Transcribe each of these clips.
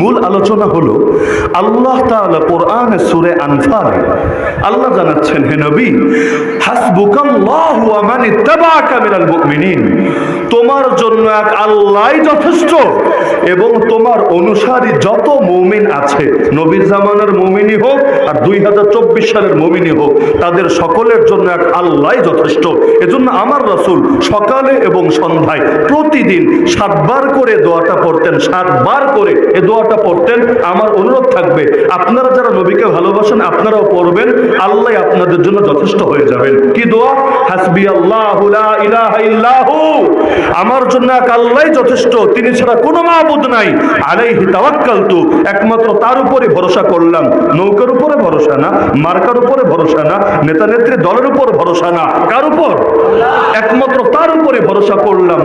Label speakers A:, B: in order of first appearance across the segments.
A: মূল আলোচনা হলো, আল্লাহ তাআলা কোরআনে সূরা আনফাল আল্লাহ জানাচ্ছেন, হে নবী, হাসবুকাল্লাহু ওয়া মান ইত্তাবা'কা মিনাল মুমিনিন, তোমার জন্য এক আল্লাহই যথেষ্ট। এবং তোমার অনুসারী যত মুমিন আছে, নবীর জামানার মুমিনই হোক আর দুই হাজার চব্বিশ সালের মুমিনই হোক, তাদের সকলের জন্য এক আল্লাহই যথেষ্ট। এজন্য আমার রাসূল সকালে এবং সন্ধ্যায় প্রতিদিন সাতবার করে দোয়াটা পড়তেন, সাতবার করে এ দোয়াটা পড়তেন। আমার অনুরোধ থাকবে, আপনারা যারা নবীকে ভালোবাসেন, আপনারাও পড়বেন। আল্লাহ আপনাদের জন্য যথেষ্ট হয়ে যাবেন। কি দোয়া? হাসবি আল্লাহ আমার জন্য এক আল্লাহই যথেষ্ট। তিনি ছাড়া কোনো মাহবুদ নাই। আলাইহি তাওয়াক্কালতু। একমাত্র তার উপরে ভরসা করলাম। নৌকার উপরে ভরসা না, মার্কার উপরে ভরসা না নেতা নেত্রী দলের উপর ভরসা না। কার উপর? একমাত্র তার উপরে ভরসা করলাম।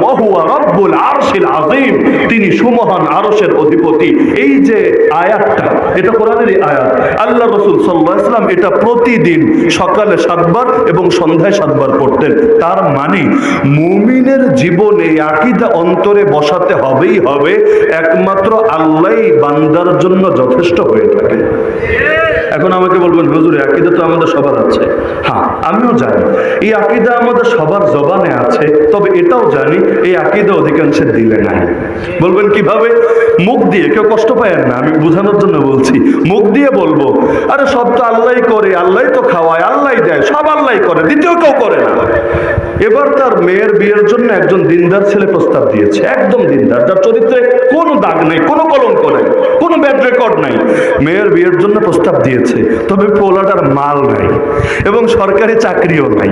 A: রব্বুল আরশিল আযীম। তিনি সুমহান আরশের অধিপতি। এই যে আয়াতটা, এটা কোরআনেরই আয়াত। আল্লাহ রসুল সাল্লাহ ইসলাম এটা প্রতিদিন সকালে সাতবার এবং সন্ধ্যায় সাতবার পড়তেন। তার মানে মুমিনের জীবনে আকিদা অন্তরে বসাতে হবেই হবে। একমাত্র আল্লাহ বান্দার জন্য যথেষ্ট হয়ে থাকে। এখন আমাকে বলবেন, হুজুর আকিদা তো আমাদের সবার আছে। হ্যাঁ আমিও জানি। এই আকিদা আমাদের সবার জবানে আছে, তবে এটাও জানি, এই আকিদা অধিকাংশের দিলে নাই। বলবেন কীভাবে? মুখ দিয়ে, কেউ কষ্ট পায় না, আমি বোঝানোর জন্য বলছি। মুখ দিয়ে বলব, আরে সব তো আল্লাহ করে আল্লাহ তো খাওয়ায় আল্লাহ দেয়, সব আল্লাহ করে, দ্বিতীয় কেউ করে না। এবার তার মেয়ের বিয়ের জন্য একজন দিনদার ছেলে প্রস্তাব দিয়েছে, একদম দিনদার, যার চরিত্রে কোনো দাগ নাই, কোনো কলঙ্ক নাই, কোনো ব্যাড রেকর্ড নাই। মেয়ের বিয়ের জন্য প্রস্তাব দিয়েছে। তবে পোলাটার মাল নাই এবং সরকারি চাকরিও নাই।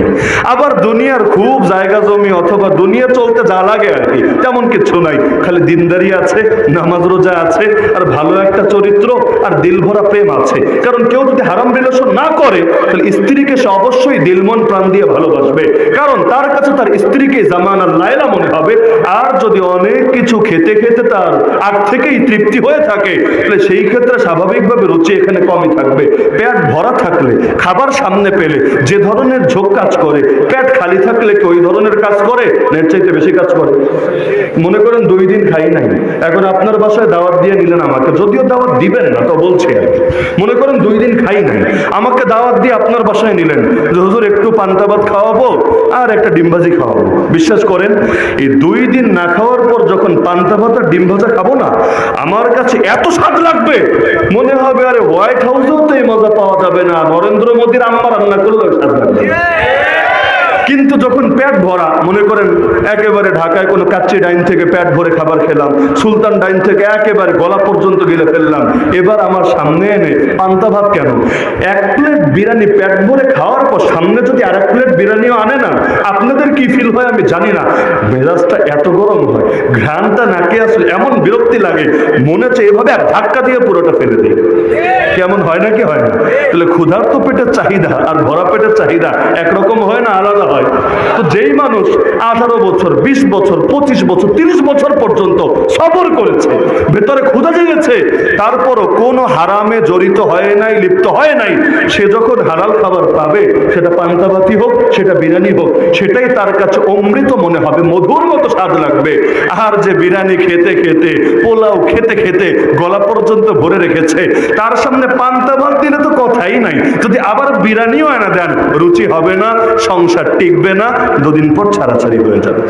A: আবার দুনিয়ার খুব জায়গা জমি অথবা দুনিয়া চলতে যা লাগে আর কি, তেমন কিছু নাই। খালি দিনদারি আছে, নামাজ রোজা আছে, আর ভালো একটা চরিত্র আর দিল ভরা প্রেম আছে। কারণ কেউ যদি হারাম রিলেশন না করে, তাহলে স্ত্রীকে সে অবশ্যই দিলমন প্রাণ দিয়ে ভালোবাসবে। কারণ তার কাছে তার স্ত্রীকে জামানার লায়লা মনে হবে, আর যদি অনেক কিছু খেতে খেতে তার আগ থেকেই তৃপ্তি হয়ে থাকে, তাহলে সেই ক্ষেত্রে স্বাভাবিকভাবে রুচি এখানে কমই থাকবে। পেট ভরা থাকলে, খাবার সামনে পেলে, যে ধরনের ঝোঁক কাজ করে, পেট খালি থাকলে কি ওই ধরনের কাজ করে, নেট চাইতে বেশি কাজ করে? মনে করেন দুই দিন খাই নাই। এখন আপনার বাসায় দাওয়াত দিয়ে নিলেন আমাকে। যদিও দাওয়াত দিবেন না, তো বলছি মনে করেন দুই দিন খাই নাই। আমাকে দাওয়াত দিয়ে আপনার বাসায় নিলেন। যে হুজুর, একটু পান্তা ভাত খাওয়াবো আর একটা ডিম ভাজি খাওয়াবো। বিশ্বাস করেন, এই দুই দিন না খাওয়ার পর যখন পান্তা ভাত আর ডিম ভাজা খাব না, আমার কাছে এত স্বাদ লাগবে। মনে হবে, আরে হোয়াইট হাউসেও তো এই মজা পাওয়া যাবে না। নরেন্দ্র মোদীর আম্মা রান্না করলেও স্বাদ লাগবে। পেট ভরা, মনে করেন একেবারে ঢাকায় কোনো কাচ্চি ডাইন থেকে পেট ভরে খাবার খেলাম, সুলতান ডাইন থেকে একেবারে গলা পর্যন্ত গিলে ফেললাম, এবার আমার সামনে এনে পান্তা ভাত কেন? এক প্লেট বিরিয়ানি পেট ভরে খাওয়ার পর সামনে যদি আর এক প্লেট বিরিয়ানিও আনে না, আপনাদের কি ফিল হয় আমি জানি না। মেজাজটা এত গরম হয়, ঘ্রাণটা নাকে আসলে এমন বিরক্তি লাগে, মনে হচ্ছে এভাবে এক ধাক্কা দিয়ে পুরোটা ফেলে দিই। কেমন হয় না কি হয় না? তাহলে ক্ষুধার্ত পেটের চাহিদা আর ভরা পেটের চাহিদা একরকম হয় না আলাদা হয়? তো যেই মানুষ আঠারো বছর বিশ বছর পঁচিশ বছর তিরিশ বছর পর্যন্ত সবর করেছে ভেতরে ক্ষুধা জেগেছে, তারপরও কোনো হারামে জড়িত হয় নাই, লিপ্ত হয় নাই। সে যখন হালাল খাবার পাবে, সেটা পান্তাবাতি হোক, সেটা বিরিয়ানি হোক, সেটাই তার কাছে অমৃত মনে হবে, মধুর মতো স্বাদ লাগবে। আর যে বিরিয়ানি খেতে খেতে, পোলাও খেতে খেতে গলা পর্যন্ত ভরে রেখেছে, তার সামনে পান্তা ভাত দিলে তো কথাই নাই। যদি আবার বিরিয়ানিও এনে দেন, রুচি হবে না, সংসার টিকবে না, দুদিন পর ছাড়াছাড়ি হয়ে যাবে।